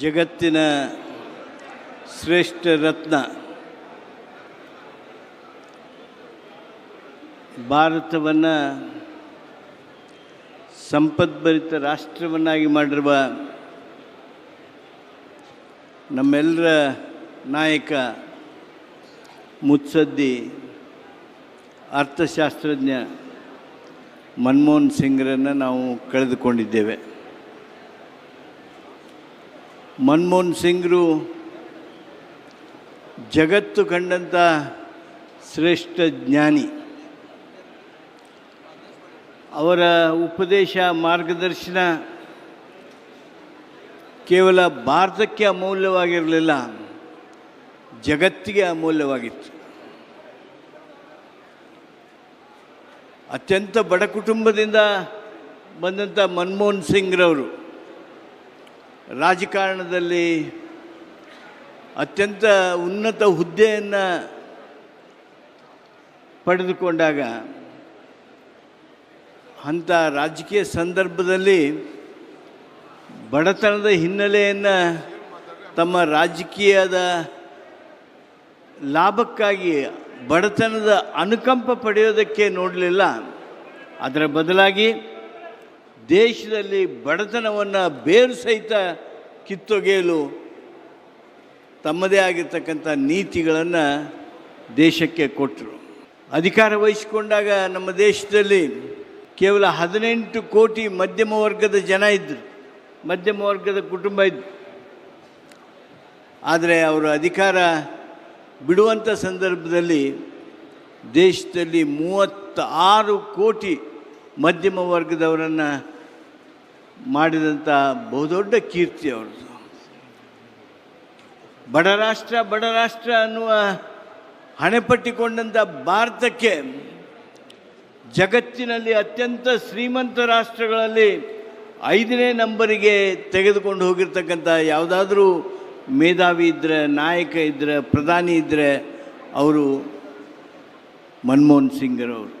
ಜಗತ್ತಿನ ಶ್ರೇಷ್ಠ ರತ್ನ ಭಾರತವನ್ನು ಸಂಪದ್ಭರಿತ ರಾಷ್ಟ್ರವನ್ನಾಗಿ ಮಾಡಿರುವ ನಮ್ಮೆಲ್ಲರ ನಾಯಕ ಮುತ್ಸದ್ದಿ ಅರ್ಥಶಾಸ್ತ್ರಜ್ಞ ಮನಮೋಹನ್ ಸಿಂಗ್ರನ್ನು ನಾವು ಕಳೆದುಕೊಂಡಿದ್ದೇವೆ. ಮನಮೋಹನ್ ಸಿಂಗ್ರು ಜಗತ್ತು ಕಂಡಂಥ ಶ್ರೇಷ್ಠ ಜ್ಞಾನಿ. ಅವರ ಉಪದೇಶ ಮಾರ್ಗದರ್ಶನ ಕೇವಲ ಭಾರತಕ್ಕೆ ಅಮೂಲ್ಯವಾಗಿರಲಿಲ್ಲ, ಜಗತ್ತಿಗೆ ಅಮೂಲ್ಯವಾಗಿತ್ತು. ಅತ್ಯಂತ ಬಡ ಕುಟುಂಬದಿಂದ ಬಂದಂಥ ಮನಮೋಹನ್ ಸಿಂಗ್ರವರು ರಾಜಕಾರಣದಲ್ಲಿ ಅತ್ಯಂತ ಉನ್ನತ ಹುದ್ದೆಯನ್ನು ಪಡೆದುಕೊಂಡಾಗ ಅಂಥ ರಾಜಕೀಯ ಸಂದರ್ಭದಲ್ಲಿ ಬಡತನದ ಹಿನ್ನೆಲೆಯನ್ನು ತಮ್ಮ ರಾಜಕೀಯದ ಲಾಭಕ್ಕಾಗಿ ಬಡತನದ ಅನುಕಂಪ ಪಡೆಯೋದಕ್ಕೆ ನೋಡಲಿಲ್ಲ. ಅದರ ಬದಲಾಗಿ ದೇಶದಲ್ಲಿ ಬಡತನವನ್ನು ಬೇರು ಸಹಿತ ಕಿತ್ತೊಗೆಯಲು ತಮ್ಮದೇ ಆಗಿರ್ತಕ್ಕಂಥ ನೀತಿಗಳನ್ನು ದೇಶಕ್ಕೆ ಕೊಟ್ಟರು. ಅಧಿಕಾರ ವಹಿಸಿಕೊಂಡಾಗ ನಮ್ಮ ದೇಶದಲ್ಲಿ ಕೇವಲ ಹದಿನೆಂಟು ಕೋಟಿ ಮಧ್ಯಮ ವರ್ಗದ ಜನ ಇದ್ದರು ಮಧ್ಯಮ ವರ್ಗದ ಕುಟುಂಬ ಇದ್ದರು ಆದರೆ ಅವರು ಅಧಿಕಾರ ಬಿಡುವಂಥ ಸಂದರ್ಭದಲ್ಲಿ ದೇಶದಲ್ಲಿ ಮೂವತ್ತಾರು ಕೋಟಿ ಮಧ್ಯಮ ವರ್ಗದವರನ್ನು ಮಾಡಿದಂಥ ಬಹುದೊಡ್ಡ ಕೀರ್ತಿ ಅವ್ರದ್ದು. ಬಡ ರಾಷ್ಟ್ರ ಬಡ ರಾಷ್ಟ್ರ ಅನ್ನುವ ಹಣೆಪಟ್ಟಿಕೊಂಡಂಥ ಭಾರತಕ್ಕೆ ಜಗತ್ತಿನಲ್ಲಿ ಅತ್ಯಂತ ಶ್ರೀಮಂತ ರಾಷ್ಟ್ರಗಳಲ್ಲಿ ಐದನೇ ನಂಬರಿಗೆ ತೆಗೆದುಕೊಂಡು ಹೋಗಿರ್ತಕ್ಕಂಥ ಯಾವುದಾದ್ರೂ ಮೇಧಾವಿ ಇದ್ದರೆ ನಾಯಕ ಇದ್ದರೆ ಪ್ರಧಾನಿ ಇದ್ದರೆ ಅವರು ಮನಮೋಹನ್ ಸಿಂಗ್ರವರು